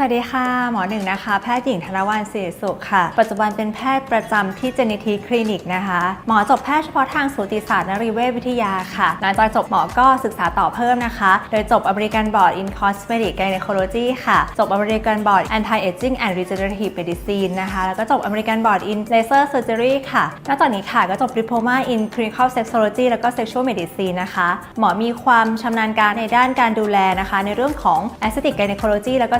สวัสดีค่ะ หมอหนึ่งนะคะ แพทย์หญิงธนวันศิริสุขค่ะ ปัจจุบันเป็นแพทย์ประจำที่เจนิทีคลินิกนะคะ หมอจบแพทย์เฉพาะทางสูติศาสตร์นรีเวชวิทยาค่ะ หลังจากจบหมอก็ศึกษาต่อเพิ่มนะคะ โดยจบ American Board in Cosmetic Gynecology ค่ะ จบ American Board Anti Aging and Regenerative Medicine นนะคะ แล้วก็จบ American Board in Laser Surgery ค่ะนอกจากนี้ค่ะก็จบ Diploma in Clinical Sexology แล้วก็ Sexual Medicine นะคะ หมอมีความชำนาญการในด้านการดูแลนะคะ ในเรื่องของ Aesthetic Gynecology แล้วก็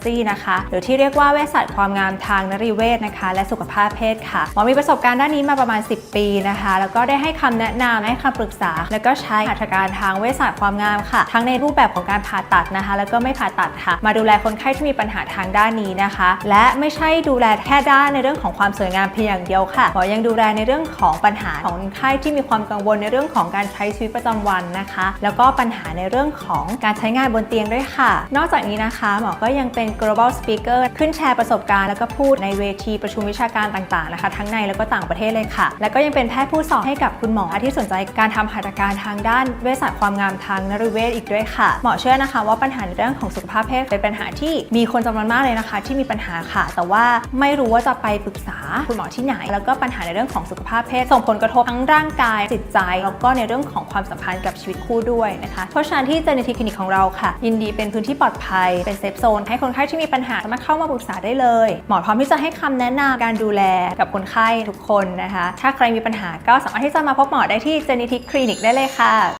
Sexology นะคะ หรือที่เรียกว่าเวชศาสตร์ความงามทางนรีเวชนะคะ และสุขภาพเพศค่ะหมอมีประสบการณ์ด้านนี้มาประมาณ 10 ปีนะคะ แล้วก็ได้ให้คำแนะนำให้คำปรึกษา แล้วก็ใช้หัตถการทางเวชศาสตร์ความงามค่ะ ทั้งในรูปแบบของการผ่าตัดนะคะ แล้วก็ไม่ผ่าตัดค่ะ มาดูแลคนไข้ที่มีปัญหาทางด้านนี้นะคะ และไม่ใช่ดูแลแค่ด้านในเรื่องของความสวยงามเพียงอย่างเดียวค่ะหมอยังดูแลในเรื่องของปัญหาของคนไข้ที่มีความกังวลในเรื่องของการใช้ชีวิตประจำวันนะคะ แล้วก็ปัญหาในเรื่องของการใช้งานบนเตียงด้วยค่ะ นอกจากนี้นะคะหมอก็ยังเป็น global speaker ขึ้นแชร์ประสบการณ์แล้วก็พูดในเวทีประชุมวิชาการต่างๆนะคะ ทั้งในแล้วก็ต่างประเทศเลยค่ะ แล้วก็ยังเป็นแพทย์ผู้สอนให้กับคุณหมอที่สนใจการทำหัตถการทางด้านเวชศาสตร์ความงามทางนริเวศอีกด้วยค่ะ หมอเชื่อนะคะว่าปัญหาในเรื่องของสุขภาพเพศเป็นปัญหาที่มีคนจำนวนมากเลยนะคะ ที่มีปัญหาค่ะ แต่ว่าไม่รู้ว่าจะไปปรึกษาคุณหมอที่ไหน แล้วก็ปัญหาในเรื่องของสุขภาพเพศส่งผลกระทบทั้งร่างกายจิตใจ แล้วก็ในเรื่องของความสัมพันธ์กับชีวิตคู่ด้วยนะคะ เพราะฉะนั้นที่เจเนทีคลินิกของเราค่ะ ยินดีเป็นพื้นที่ปลอดภัยเป็นเซฟโซนให้คนไข้ที่มีปัญหาสามารถเข้ามาปรึกษาได้เลย หมอพร้อมที่จะให้คำแนะนำการดูแลกับคนไข้ทุกคนนะคะ ถ้าใครมีปัญหาก็สามารถที่จะมาพบหมอได้ที่เจเนทีคลินิกได้เลยค่ะ